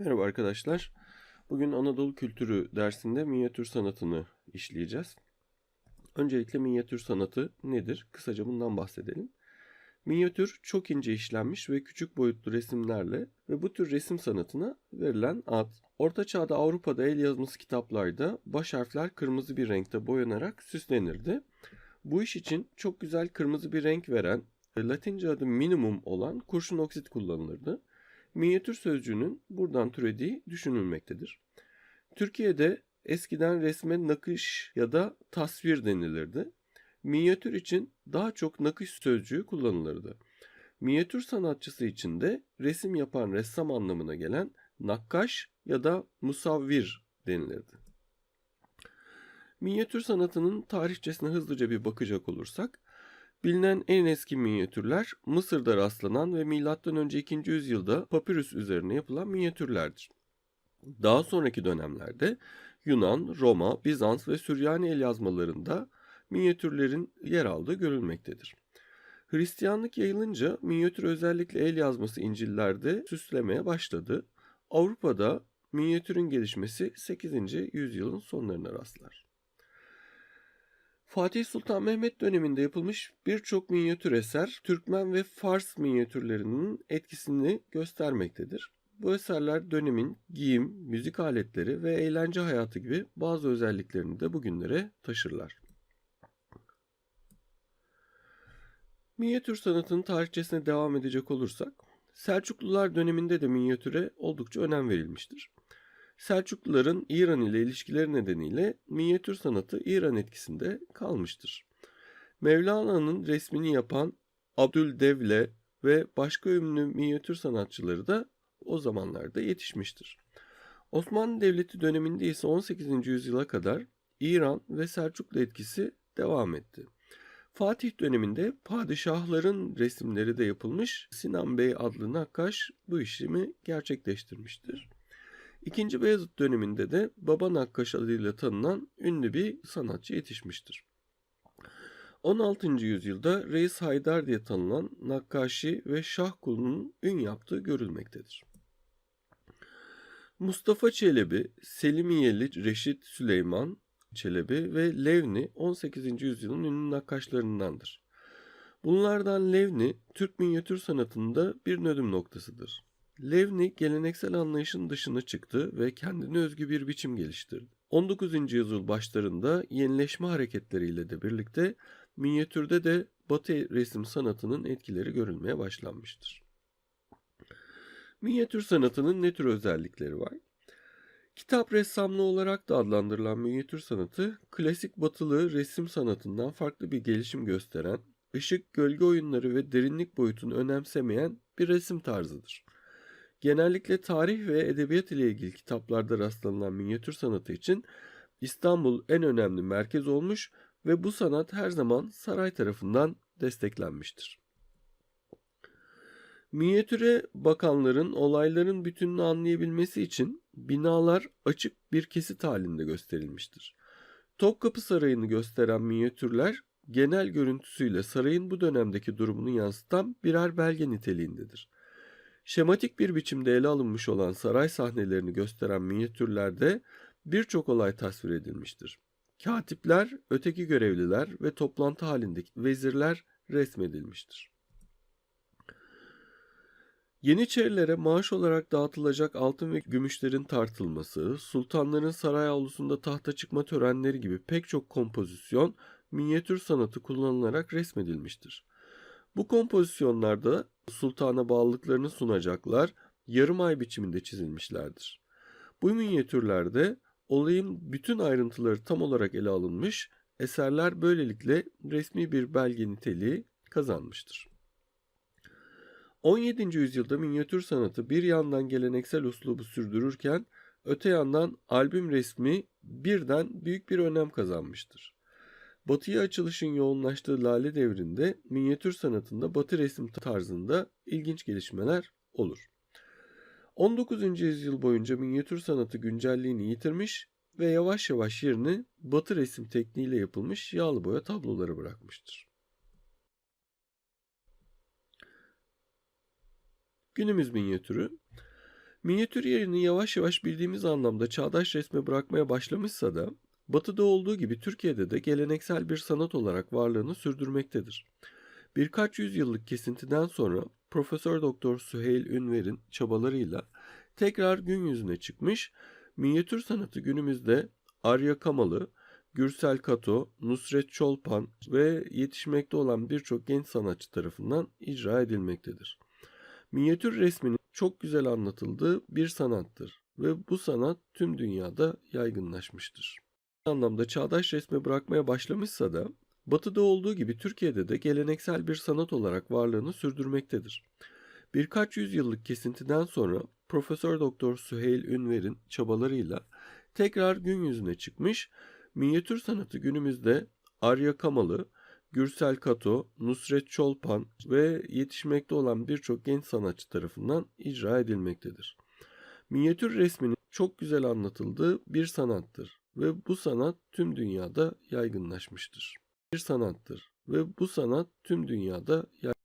Merhaba arkadaşlar. Bugün Anadolu Kültürü dersinde minyatür sanatını işleyeceğiz. Öncelikle minyatür sanatı nedir? Kısaca bundan bahsedelim. Minyatür çok ince işlenmiş ve küçük boyutlu resimlerle ve bu tür resim sanatına verilen ad. Orta Çağ'da Avrupa'da el yazması kitaplarda baş harfler kırmızı bir renkte boyanarak süslenirdi. Bu iş için çok güzel kırmızı bir renk veren, Latince adı minimum olan kurşun oksit kullanılırdı minyatür sözcüğünün buradan türediği düşünülmektedir. Türkiye'de eskiden resme nakış ya da tasvir denilirdi. Minyatür için daha çok nakış sözcüğü kullanılırdı. Minyatür sanatçısı için de resim yapan ressam anlamına gelen nakkaş ya da musavvir denilirdi. Minyatür sanatının tarihçesine hızlıca bir bakacak olursak, Bilinen en eski minyatürler Mısır'da rastlanan ve M.Ö. 2. yüzyılda papyrus üzerine yapılan minyatürlerdir. Daha sonraki dönemlerde Yunan, Roma, Bizans ve Süryani el yazmalarında minyatürlerin yer aldığı görülmektedir. Hristiyanlık yayılınca minyatür özellikle el yazması İncil'lerde süslemeye başladı. Avrupa'da minyatürün gelişmesi 8. yüzyılın sonlarına rastlar. Fatih Sultan Mehmet döneminde yapılmış birçok minyatür eser Türkmen ve Fars minyatürlerinin etkisini göstermektedir. Bu eserler dönemin giyim, müzik aletleri ve eğlence hayatı gibi bazı özelliklerini de bugünlere taşırlar. Minyatür sanatının tarihçesine devam edecek olursak, Selçuklular döneminde de minyatüre oldukça önem verilmiştir. Selçukluların İran ile ilişkileri nedeniyle minyatür sanatı İran etkisinde kalmıştır. Mevlana'nın resmini yapan Abdüldevle ve başka ünlü minyatür sanatçıları da o zamanlarda yetişmiştir. Osmanlı Devleti döneminde ise 18. yüzyıla kadar İran ve Selçuklu etkisi devam etti. Fatih döneminde padişahların resimleri de yapılmış Sinan Bey adlı nakkaş bu işlemi gerçekleştirmiştir. İkinci Beyazıt döneminde de Baba Nakkaş adıyla tanınan ünlü bir sanatçı yetişmiştir. 16. yüzyılda Reis Haydar diye tanınan Nakkaşi ve Şah kulunun ün yaptığı görülmektedir. Mustafa Çelebi, Selimiyeli Reşit Süleyman Çelebi ve Levni 18. yüzyılın ünlü nakkaşlarındandır. Bunlardan Levni, Türk minyatür sanatında bir nödüm noktasıdır. Levni geleneksel anlayışın dışına çıktı ve kendine özgü bir biçim geliştirdi. 19. yüzyıl başlarında yenileşme hareketleriyle de birlikte minyatürde de Batı resim sanatının etkileri görülmeye başlanmıştır. Minyatür sanatının ne tür özellikleri var? Kitap ressamlığı olarak da adlandırılan minyatür sanatı, klasik batılı resim sanatından farklı bir gelişim gösteren, ışık, gölge oyunları ve derinlik boyutunu önemsemeyen bir resim tarzıdır. Genellikle tarih ve edebiyat ile ilgili kitaplarda rastlanılan minyatür sanatı için İstanbul en önemli merkez olmuş ve bu sanat her zaman saray tarafından desteklenmiştir. Minyatüre bakanların olayların bütününü anlayabilmesi için binalar açık bir kesit halinde gösterilmiştir. Topkapı Sarayı'nı gösteren minyatürler genel görüntüsüyle sarayın bu dönemdeki durumunu yansıtan birer belge niteliğindedir. Şematik bir biçimde ele alınmış olan saray sahnelerini gösteren minyatürlerde birçok olay tasvir edilmiştir. Katipler, öteki görevliler ve toplantı halindeki vezirler resmedilmiştir. Yeniçerilere maaş olarak dağıtılacak altın ve gümüşlerin tartılması, sultanların saray avlusunda tahta çıkma törenleri gibi pek çok kompozisyon minyatür sanatı kullanılarak resmedilmiştir. Bu kompozisyonlarda sultana bağlılıklarını sunacaklar yarım ay biçiminde çizilmişlerdir. Bu minyatürlerde olayın bütün ayrıntıları tam olarak ele alınmış, eserler böylelikle resmi bir belge niteliği kazanmıştır. 17. yüzyılda minyatür sanatı bir yandan geleneksel uslubu sürdürürken öte yandan albüm resmi birden büyük bir önem kazanmıştır. Batıya açılışın yoğunlaştığı Lale devrinde minyatür sanatında batı resim tarzında ilginç gelişmeler olur. 19. yüzyıl boyunca minyatür sanatı güncelliğini yitirmiş ve yavaş yavaş yerini batı resim tekniğiyle yapılmış yağlı boya tabloları bırakmıştır. Günümüz minyatürü Minyatür yerini yavaş yavaş bildiğimiz anlamda çağdaş resme bırakmaya başlamışsa da Batı'da olduğu gibi Türkiye'de de geleneksel bir sanat olarak varlığını sürdürmektedir. Birkaç yüzyıllık kesintiden sonra Profesör Doktor Süheyl Ünver'in çabalarıyla tekrar gün yüzüne çıkmış, minyatür sanatı günümüzde Arya Kamalı, Gürsel Kato, Nusret Çolpan ve yetişmekte olan birçok genç sanatçı tarafından icra edilmektedir. Minyatür resminin çok güzel anlatıldığı bir sanattır ve bu sanat tüm dünyada yaygınlaşmıştır. Anlamda çağdaş resme bırakmaya başlamışsa da Batı'da olduğu gibi Türkiye'de de geleneksel bir sanat olarak varlığını sürdürmektedir. Birkaç yüzyıllık kesintiden sonra Profesör Doktor Süheyl Ünver'in çabalarıyla tekrar gün yüzüne çıkmış, minyatür sanatı günümüzde Arya Kamalı, Gürsel Kato, Nusret Çolpan ve yetişmekte olan birçok genç sanatçı tarafından icra edilmektedir. Minyatür resminin çok güzel anlatıldığı bir sanattır ve bu sanat tüm dünyada yaygınlaşmıştır. Bir sanattır ve bu sanat tüm dünyada yaygınlaşmıştır.